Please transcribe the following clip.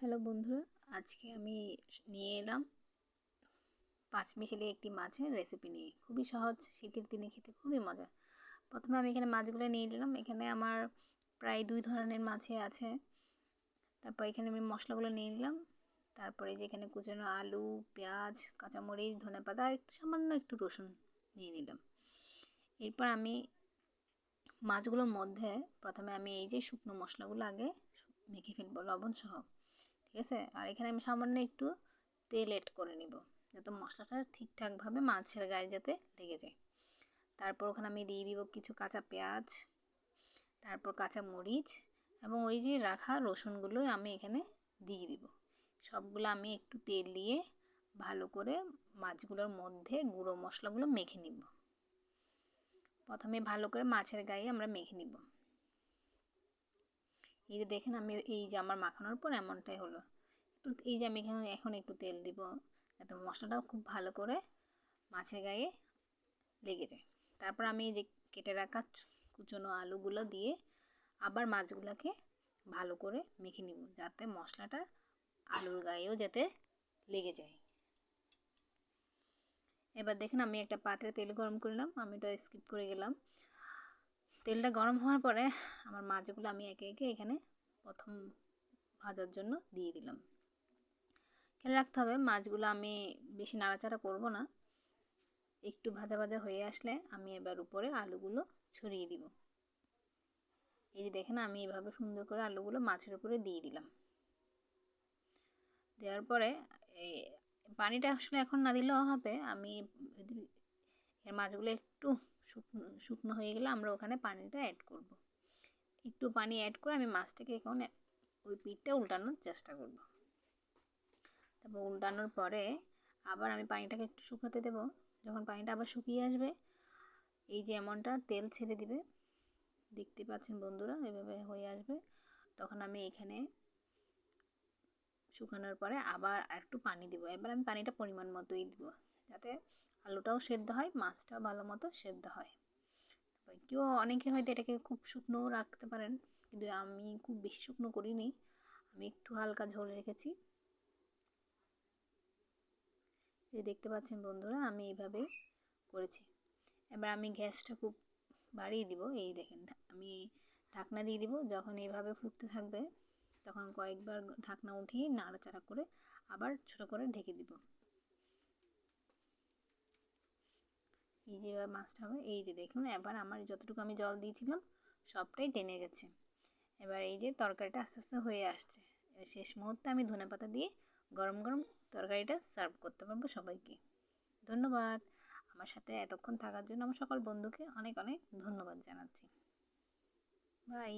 Hello বন্ধুরা, আজকে আমি নিয়ে এলাম পাঁচমিশালি একটি মাছের রেসিপি নিয়ে। খুবই সহজ, শীতের দিনে খেতে খুবই মজা। প্রথমে আমি এখানে মাছগুলো নিয়ে নিলাম। এখানে আমার প্রায় দুই ধরনের মাছে আছে। তারপর এখানে আমি মশলাগুলো নিয়ে নিলাম। তারপরে যে এখানে কুচানো আলু, পেঁয়াজ, কাঁচামরিচ, ধনে পাতা, আর একটু সামান্য একটু রসুন নিয়ে নিলাম। এরপর আমি মাছগুলোর মধ্যে প্রথমে আমি এই যে শুকনো মশলাগুলো আগে মেখে ফেলব লবণ সহ ঠিক আছে? আর এখানে আমি সামান্য একটু তেল এড করে নিব, যাতে মশলাটা ঠিকঠাকভাবে মাছের গায়ে যাতে লেগে যায়। তারপর ওখানে আমি দিয়ে দিব কিছু কাঁচা পেঁয়াজ, তারপর কাঁচা মরিচ, এবং ওই যে রাখা রসুনগুলো আমি এখানে দিয়ে দিব। সবগুলো আমি একটু তেল দিয়ে ভালো করে মাছগুলোর মধ্যে গুঁড়ো মশলাগুলো মেখে নিব। প্রথমে ভালো করে মাছের গায়ে আমরা মেখে নিব। এই যে দেখেন আমি এই যে আমার মাখানোর পর এমনটাই হলো। একটু এই যে আমি এখানে এখন একটু তেল দিব, যাতে মশলাটাও খুব ভালো করে মাছের গায়ে লেগে যায়। তারপর আমি এই যে কেটে রাখা কুচনো আলুগুলো দিয়ে আবার মাছগুলোকে ভালো করে মেখে নিব, যাতে মশলাটা আলুর গায়েও যাতে লেগে যায়। এবার দেখেন আমি একটা পাত্রে তেল গরম করলাম আমি ওটা স্কিপ করে গেলাম। তেলটা গরম হওয়ার পরে আমার মাছগুলো আমি একে একে এখানে প্রথম ভাজার জন্য দিয়ে দিলাম। খেয়াল রাখতে হবে মাছগুলো আমি বেশি নাড়াচাড়া করব না। একটু ভাজা ভাজা হয়ে আসলে আমি এবার উপরে আলুগুলো ছড়িয়ে দিব। এই যে দেখেন আমি এভাবে সুন্দর করে আলুগুলো মাছের উপরে দিয়ে দিলাম। দেওয়ার পরে এই পানিটা আসলে এখন না দিলেও হবে। আমি এর মাছগুলো একটু শুকনো শুকনো হয়ে গেলে আমরা ওখানে পানিটা অ্যাড করব। একটু পানি অ্যাড করে আমি মাছটাকে এখন ওই পিঠটা উল্টানোর চেষ্টা করব। তারপর উল্টানোর পরে আবার আমি পানিটাকে একটু শুকাতে দেব। যখন পানিটা আবার শুকিয়ে আসবে, এই যে এমনটা তেল ছেড়ে দিবে, দেখতে পাচ্ছেন বন্ধুরা, এভাবে হয়ে আসবে। তখন আমি এখানে শুকানোর পরে আবার একটু পানি দিব। এবার আমি পানিটা পরিমাণ মতোই দিব। যাতে আলুটাও সেদ্ধ হয় মাছটাও ভালো মতো সেদ্ধ হয়। কেউ অনেকে হয়তো এটাকে খুব শুকনো রাখতে পারেন, কিন্তু আমি খুব বেশি শুকনো করিনি। আমি একটু হালকা ঝোল রেখেছি। এই দেখতে পাচ্ছেন বন্ধুরা, আমি এইভাবে করেছি। এবার আমি গ্যাসটা খুব বাড়িয়ে দিব, এই দেখেন, আমি ঢাকনা দিয়ে দিব, যখন এইভাবে ফুটতে থাকবে, তখন কয়েকবার ঢাকনা উঠিয়ে নাড়াচাড়া করে আবার ছোটো করে ঢেকে দিব। এই যেভাবে মাছটা হবে, এই যে দেখুন, এবার আমার যতটুকু আমি জল দিয়েছিলাম, সবটাই টেনে গেছে। এবার এই যে তরকারিটা আস্তে আস্তে হয়ে আসছে। শেষ মুহূর্তে আমি ধনে পাতা দিয়ে গরম গরম তরকারিটা সার্ভ করতে পারব সবাইকে। ধন্যবাদ। আমার সাথে এতক্ষণ থাকার জন্য আমার সকল বন্ধুকে অনেক অনেক ধন্যবাদ জানাচ্ছি। বাই।